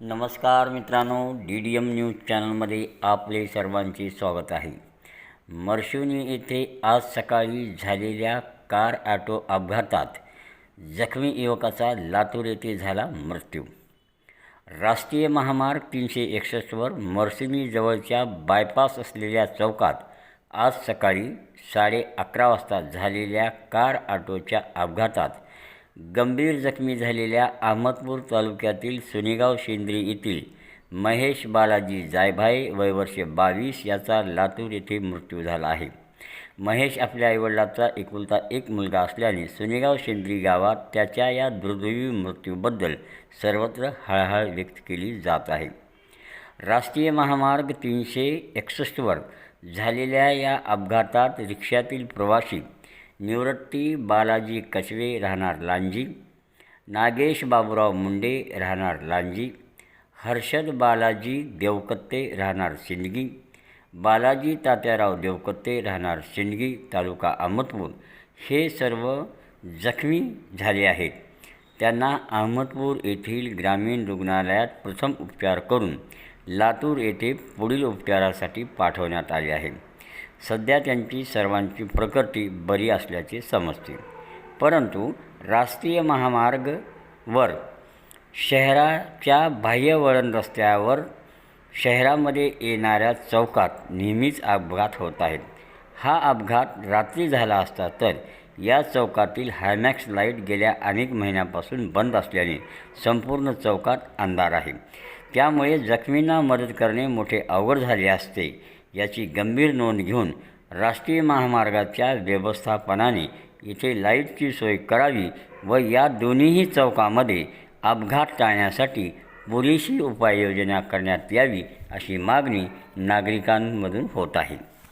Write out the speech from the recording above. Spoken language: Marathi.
नमस्कार मित्रांनो डी डी एम न्यूज चॅनलमध्ये आपले सर्वांचे स्वागत आहे. मर्शिवनी येथे आज सकाळी झालेल्या कार ॲटो अपघातात जखमी युवकाचा लातूर येथे झाला मृत्यू. राष्ट्रीय महामार्ग तीनशे एकसष्टवर मर्सिनीजवळच्या बायपास असलेल्या चौकात आज सकाळी साडे अकरा वाजता झालेल्या कार ऑटोच्या अपघातात गंभीर जखमी झालेल्या अहमदपूर तालुक्यातील सुनेगाव शेंद्री येथील महेश बालाजी जायभाई वयवर्षे बावीस याचा लातूर येथे मृत्यू झाला आहे. महेश आपल्या आईवडिलाचा एकुलता एक मुलगा असल्याने सुनेगाव शेंद्री गावात त्याच्या या दुर्दैवी मृत्यूबद्दल सर्वत्र हळहळ व्यक्त केली जात आहे. राष्ट्रीय महामार्ग तीनशे एकसष्टवर झालेल्या या अपघातात रिक्षातील प्रवासी निवृत्ती बालाजी कचवे राहणार लांजी नागेश बाबूराव मुंडे राहणार लांजी हर्षद बालाजी देवकत्ते राहणार सिंदगी बालाजी तात्याराव देवकत्ते राहणार सिंदगी तालुका अहमदपूर. हे सर्व जखमी झाले आहेत. त्यांना अहमदपूर येथील ग्रामीण रुग्णालयात प्रथम उपचार करून लातूर येथे पुढील उपचारासाठी पाठवण्यात आले आहे. सध्या त्यांची सर्वांची प्रकृती बरी असल्याचे समजते. परंतु राष्ट्रीय महामार्गवर शहराच्या बाह्यवळण रस्त्यावर शहरामध्ये येणाऱ्या चौकात नेहमीच अपघात होत आहेत. हा अपघात रात्री झाला असता तर या चौकातील हायमॅक्स लाइट गेल्या अनेक महिन्यापासून बंद असल्याने संपूर्ण चौकात अंधार आहे. त्यामुळे जखमींना मदत करणे मोठे अवघड झाले असते. याची गंभीर नोंद घेऊन राष्ट्रीय महामार्गाच्या व्यवस्थापनाने इथे लाईटची सोय करावी व या दोन्हीही चौकामध्ये अपघात टाळण्यासाठी पुरेशी उपाययोजना करण्यात यावी अशी मागणी नागरिकांमधून होत आहे.